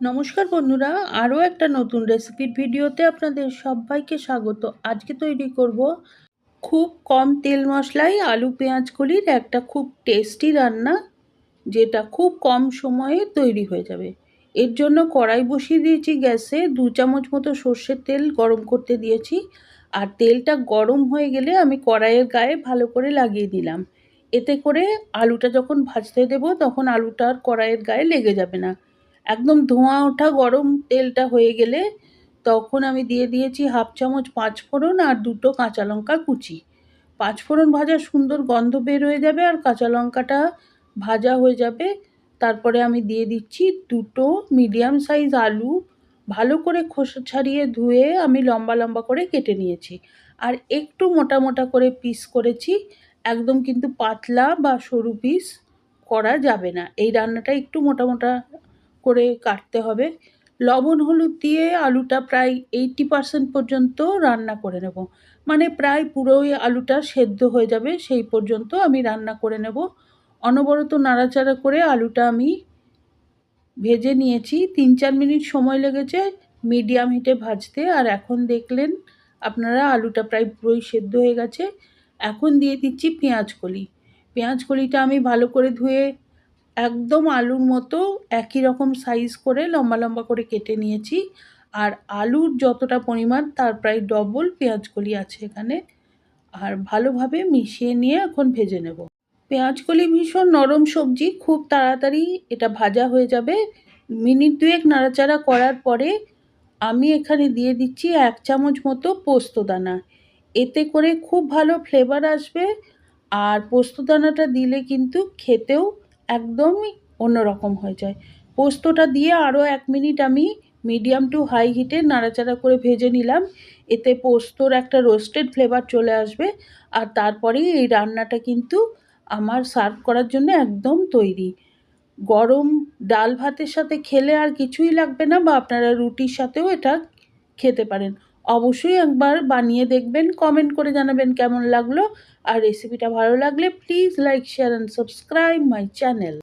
নমস্কার বন্ধুরা, আরও একটা নতুন রেসিপির ভিডিওতে আপনাদের সবাইকে স্বাগত। আজকে তৈরি করব খুব কম তেল মশলায় আলু পেঁয়াজ কলির একটা খুব টেস্টি রান্না, যেটা খুব কম সময়ে তৈরি হয়ে যাবে। এর জন্য কড়াই বসিয়ে দিয়েছি গ্যাসে, দু চামচ মতো সর্ষের তেল গরম করতে দিয়েছি। আর তেলটা গরম হয়ে গেলে আমি কড়াইয়ের গায়ে ভালো করে লাগিয়ে দিলাম। এতে করে আলুটা যখন ভাজতে দেব, তখন আলুটা আর কড়াইয়ের গায়ে লেগে যাবে না। একদম ধোঁয়া ওঠা গরম তেলটা হয়ে গেলে তখন আমি দিয়ে দিয়েছি হাফ চামচ পাঁচফোড়ন আর দুটো কাঁচা লঙ্কা কুচি। পাঁচফোড়ন ভাজা সুন্দর গন্ধ বের হয়ে যাবে আর কাঁচা লঙ্কাটা ভাজা হয়ে যাবে। তারপরে আমি দিয়ে দিচ্ছি দুটো মিডিয়াম সাইজ আলু। ভালো করে খোসা ছাড়িয়ে ধুয়ে আমি লম্বা লম্বা করে কেটে নিয়েছি। আর একটু মোটা মোটা করে পিস করেছি। একদম কিন্তু পাতলা বা সরু পিস করা যাবে না। এই রান্নাটা একটু মোটা মোটা করে কাটতে হবে। লবণ, হলুদ দিয়ে আলুটা প্রায় এইটটি পারসেন্ট পর্যন্ত রান্না করে নেব। মানে প্রায় পুরোই আলুটা সেদ্ধ হয়ে যাবে, সেই পর্যন্ত আমি রান্না করে নেব। অনবরত নাড়াচাড়া করে আলুটা আমি ভেজে নিয়েছি। তিন চার মিনিট সময় লেগেছে মিডিয়াম হিটে ভাজতে। আর এখন দেখলেন আপনারা আলুটা প্রায় পুরোই সেদ্ধ হয়ে গেছে। এখন দিয়ে দিচ্ছি পেঁয়াজ কলি। পেঁয়াজ কলিটা আমি ভালো করে ধুয়ে একদম আলুর মতো একই রকম সাইজ করে লম্বা লম্বা করে কেটে নিয়েছি। আর আলুর যতটা পরিমাণ, তার প্রায় ডবল পেঁয়াজ কলি আছে এখানে। আর ভালোভাবে মিশিয়ে নিয়ে এখন ভেজে নেব। পেঁয়াজকলি ভীষণ নরম সবজি, খুব তাড়াতাড়ি এটা ভাজা হয়ে যাবে। মিনিট দুয়েক নাড়াচাড়া করার পরে আমি এখানে দিয়ে দিচ্ছি এক চামচ মতো পোস্তদানা এতে করে খুব ভালো ফ্লেভার আসবে। আর পোস্তদানাটা দিলে কিন্তু খেতেও একদমই অন্যরকম হয়ে যায়। পোস্তটা দিয়ে আরও এক মিনিট আমি মিডিয়াম টু হাই হিটে নাড়াচাড়া করে ভেজে নিলাম। এতে পোস্তর একটা রোস্টেড ফ্লেভার চলে আসবে। আর তারপরেই এই রান্নাটা কিন্তু আমার সার্ভ করার জন্য একদম তৈরি। গরম ডাল ভাতের সাথে খেলে আর কিছুই লাগবে না বা আপনারা রুটির সাথেও এটা খেতে পারেন। অবশ্যই একবার বানিয়ে দেখবেন কমেন্ট করে জানাবেন কেমন লাগল। আর রেসিপিটা ভালো লাগলে please like share and subscribe my channel